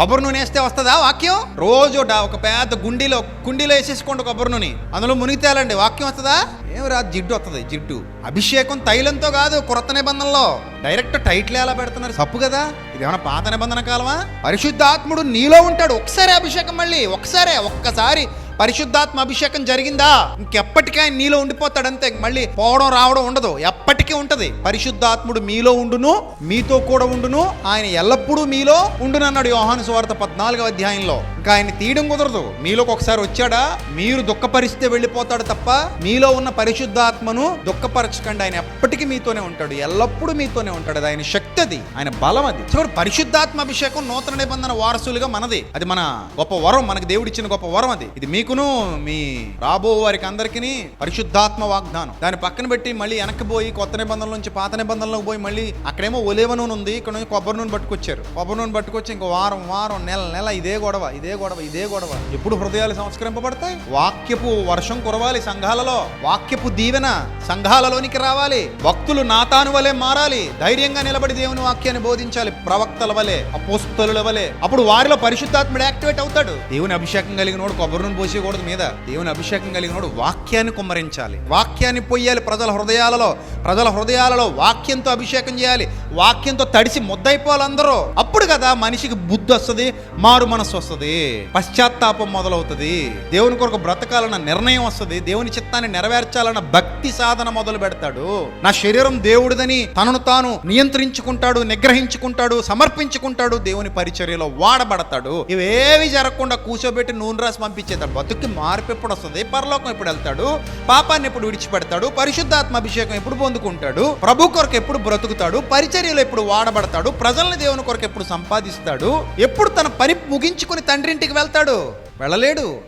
కొబ్బరి నూనె వేస్తే వస్తుందా వాక్యం? రోజు ఒక పెద్ద గుండీలో కుండీలో వేసేసుకోండి కొబ్బరి నూనె. అందులో మునిగితేలండి వాక్యం వస్తుందా? ఏం రాదు జిడ్డు వస్తుంది జిడ్డు. అభిషేకం తైలంతో కాదు కొత్త నిబంధనలో. డైరెక్ట్ టైట్లు ఎలా పెడుతున్నారు. తప్పు కదా? ఇదేమన్నా పాత నిబంధన కాలమా? పరిశుద్ధాత్ముడు నీలో ఉంటాడు. ఒకసారి అభిషేకం మళ్ళీ ఒకసారే ఒక్కసారి పరిశుద్ధాత్మ అభిషేకం జరిగిందా? ఇంకెప్పటికీ ఆయన నీలో ఉండిపోతాడు అంతే మళ్ళీ పోవడం రావడం ఉండదు. ఎప్పటికీ ఉంటది. పరిశుద్ధాత్ముడు మీలో ఉండును మీతో కూడా ఉండును ఆయన ఎల్లప్పుడూ మీలో ఉండును అన్నాడు యోహాను సువార్త పద్నాలుగవ అధ్యాయంలో. ఇంకా ఆయన తీయడం కుదరదు. మీలోకి ఒకసారి వచ్చాడా? మీరు దుఃఖపరిస్తే వెళ్ళిపోతాడు తప్ప మీలో ఉన్న పరిశుద్ధాత్మను దుఃఖపరచకండి. ఆయన ఎప్పటికీ మీతోనే ఉంటాడు. ఎల్లప్పుడూ మీతోనే ఉంటాడు. అది ఆయన శక్తి అది. ఆయన బలం అది. చూడు పరిశుద్ధాత్మ అభిషేకం నూతన నిబంధన వారసులుగా మనది. అది మన గొప్ప వరం. మనకు దేవుడిచ్చిన గొప్ప వరం అది. ఇది మీకును మీ రాబో వారికి అందరికీ పరిశుద్ధాత్మ వాగ్దానం. దాన్ని పక్కన పెట్టి మళ్ళీ వెనక్కి పోయి కొత్త నిబంధనల నుంచి పాత నిబంధనలకు పోయి మళ్ళీ అక్కడేమో ఒలేవ నూనె ఉంది ఇక్కడ నుంచి కొబ్బరి నూనె పట్టుకొచ్చారు. కొబ్బరి నూనె పట్టుకొచ్చి ఇంకో వారం వారం నెల నెల ఇదే గొడవ ఇదే గొడవ ఇదే గొడవ. ఎప్పుడు హృదయాలు సంస్కరింపబడతాయి? వాక్యపు వర్షం కురవాలి సంఘాలలో వాక్యపు దీవెన సంఘాలలోనికి రావాలి. భక్తులు నాతాను వలె మారాలి. ధైర్యంగా నిలబడి దేవుని వాక్యాన్ని బోధించాలి ప్రవక్తల వలె అపోస్తుల వలె. అప్పుడు వారిలో పరిశుద్ధాత్ముడు యాక్టివేట్ అవుతాడు. దేవుని అభిషేకం కలిగినోడు కొబ్బరి నూనె పోసేయకూడదు మీద. దేవుని అభిషేకం కలిగినోడు వాక్యాన్ని కుమ్మరించాలి. వాక్యాన్ని పొయ్యాలి ప్రజల హృదయాలలో. ప్రజల హృదయాలలో వాక్యంతో అభిషేకం చేయాలి. వాక్యంతో తడిసి ముద్దైపోవాలందరూ అందరూ. అప్పుడు కదా మనిషికి బుద్ధి వస్తుంది మారు మనసు వస్తుంది. పశ్చాత్తాపం మొదలవుతుంది. దేవుని కొరకు బ్రతకాలన్న నిర్ణయం వస్తుంది. దేవుని చిత్తాన్ని నెరవేర్చాలన్న భక్తి సాధన మొదలు పెడతాడు. నా శరీరం దేవుడిదని తనను తాను నియంత్రించుకుంటాడు నిగ్రహించుకుంటాడు సమర్పించుకుంటాడు దేవుని పరిచర్యలో వాడబడతాడు. ఇవేవి జరగకుండా కూర్చోబెట్టి నూనె రాసి పంపించేతాడు బతుక్కి మార్పు ఎప్పుడు వస్తుంది? పరలోకం ఎప్పుడు వెళ్తాడు? పాపాన్ని ఎప్పుడు విడిచిపెడతాడు? పరిశుద్ధాత్మ అభిషేకం ఎప్పుడు పొందుకుంటాడు? ప్రభు కొరకు ఎప్పుడు బ్రతుకుతాడు పరిచర్యలు ఎప్పుడు వాడబడతాడు ప్రజల్ని దేవుని కొరకు ఎప్పుడు సంపాదిస్తాడు ఎప్పుడు తన పని ముగించుకుని తండ్రింటికి వెళ్తాడు? వెళ్ళలేడు.